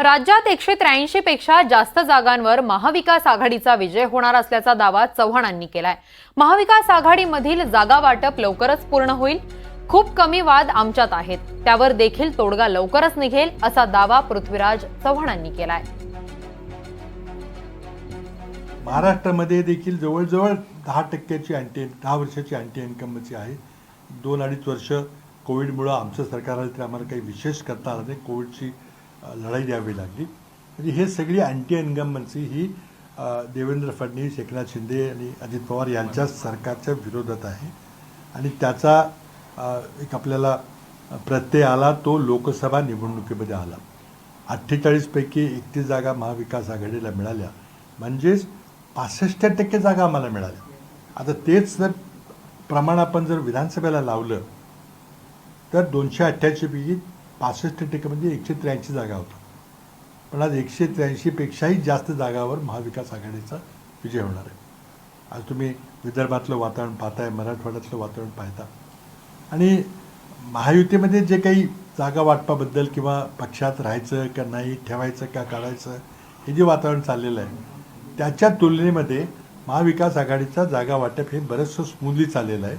राज्यात एकशे त्र्याऐंशी पेक्षा जास्त जागांवर महाविकास आघाडीचा विजय होणार असल्याचा दावा चव्हाणांनी केलाय. महाविकास आघाडीमधील जागा वाटप लवकरच पूर्ण होईल. खूप कमी वाद आमच्यात आहेत. त्यावर देखील तोडगा लवकरच निघेल असा दावा पृथ्वीराज चव्हाणांनी केलाय. महाराष्ट्रामध्ये देखील जवळजवळ दहा टक्क्याची अँटी दहा वर्षाची अँटी इन्कमची आहे. दोन अडीच वर्ष कोविडमुळं आमचं सरकार आलं तर आम्हाला काही विशेष करता आलं नाही. कोविडची लढाई द्यावी लागली. म्हणजे हे सगळी अँटी इन्कमन्सी ही देवेंद्र फडणवीस एकनाथ शिंदे आणि अजित पवार यांच्या सरकारच्या विरोधात आहे. आणि त्याचा एक आपल्याला प्रत्यय आला तो लोकसभा निवडणुकीमध्ये आला. अठ्ठेचाळीसपैकी एकतीस जागा महाविकास आघाडीला मिळाल्या. म्हणजेच पासष्ट टक्के जागा आम्हाला मिळाल्या. आता तेच जर प्रमाण आपण जर विधानसभेला लावलं तर दोनशे अठ्ठ्याऐंशीपैकी पासष्ट टक्के म्हणजे एकशे त्र्याऐंशी जागा होता. पण आज एकशे त्र्याऐंशीपेक्षाही जास्त जागावर महाविकास आघाडीचा विजय होणार आहे. आज तुम्ही विदर्भातलं वातावरण पाहताय मराठवाड्यातलं वातावरण पाहता. आणि महायुतीमध्ये जे काही जागा वाटपाबद्दल किंवा पक्षात राहायचं का नाही ठेवायचं का काढायचं हे जे वातावरण चाललेलं आहे त्याच्या तुलनेमध्ये महाविकास आघाडीचा जागा वाटप हे बरंचसं स्मूदली चाललेलं आहे.